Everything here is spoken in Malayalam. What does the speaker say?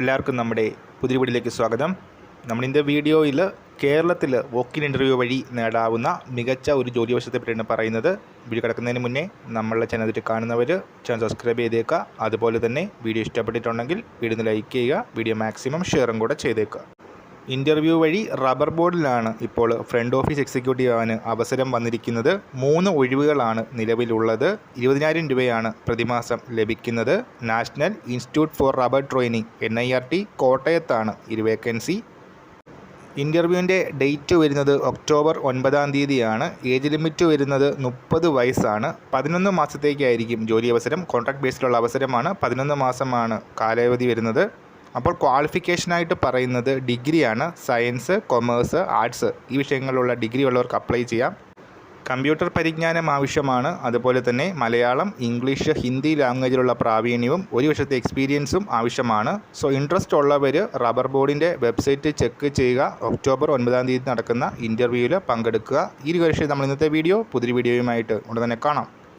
എല്ലാവർക്കും നമ്മുടെ പുതിയ വീടിലേക്ക് സ്വാഗതം. നമ്മളിന്റെ വീഡിയോയിൽ കേരളത്തിൽ വോക്കിൻ ഇന്റർവ്യൂ വഴി നേടാവുന്ന മികച്ച ഒരു ജോലി വശത്തെ പറ്റിയാണ് പറയുന്നത്. വീഡിയോ കിടക്കുന്നതിന് മുന്നേ നമ്മളെ ചാനൽ കാണുന്നവർ ചാനൽ സബ്സ്ക്രൈബ് ചെയ്തേക്കുക. അതുപോലെ തന്നെ വീഡിയോ ഇഷ്ടപ്പെട്ടിട്ടുണ്ടെങ്കിൽ വീഡിയോ ലൈക്ക് ചെയ്യുക. വീഡിയോ മാക്സിമം ഷെയറും കൂടെ ചെയ്തേക്കുക. ഇന്റർവ്യൂ വഴി റബ്ബർ ബോർഡിലാണ് ഇപ്പോൾ ഫ്രണ്ട് ഓഫീസ് എക്സിക്യൂട്ടീവ് ആവാൻ അവസരം വന്നിരിക്കുന്നത്. മൂന്ന് ഒഴിവുകളാണ് നിലവിലുള്ളത്. ഇരുപതിനായിരം രൂപയാണ് പ്രതിമാസം ലഭിക്കുന്നത്. National Institute for Rubber Training N I R T കോട്ടയത്താണ് ഈ വേക്കൻസി. ഇന്റർവ്യൂവിന്റെ ഡേറ്റ് വരുന്നത് ഒക്ടോബർ ഒൻപതാം തീയതിയാണ്. ഏജ് ലിമിറ്റ് വരുന്നത് മുപ്പത് വയസ്സാണ്. പതിനൊന്ന് മാസത്തേക്കായിരിക്കും ജോലി അവസരം. കോൺട്രാക്ട് ബേസിലുള്ള അവസരമാണ് പതിനൊന്ന് മാസമാണ് കാലാവധി വരുന്നത്. അപ്പോൾ ക്വാളിഫിക്കേഷനായിട്ട് പറയുന്നത് ഡിഗ്രിയാണ് സയൻസ് കൊമേഴ്സ് ആർട്സ് ഈ വിഷയങ്ങളിലുള്ള ഡിഗ്രി ഉള്ളവർക്ക് അപ്ലൈ ചെയ്യാം. കമ്പ്യൂട്ടർ പരിജ്ഞാനം ആവശ്യമാണ്. അതുപോലെ തന്നെ മലയാളം ഇംഗ്ലീഷ് ഹിന്ദി ലാംഗ്വേജിലുള്ള പ്രാവീണ്യവും ഒരു വർഷത്തെ എക്സ്പീരിയൻസും ആവശ്യമാണ്. സോ ഇൻട്രസ്റ്റ് ഉള്ളവർ റബ്ബർ ബോർഡിന്റെ വെബ്സൈറ്റ് ചെക്ക് ചെയ്യുക. ഒക്ടോബർ ഒൻപതാം തീയതി നടക്കുന്ന ഇന്റർവ്യൂവിൽ പങ്കെടുക്കുക. ഈ ഒരു വിഷയം നമ്മൾ ഇന്നത്തെ വീഡിയോ പുതിയ വീഡിയോയുമായിട്ട് ഉടൻ തന്നെ കാണാം.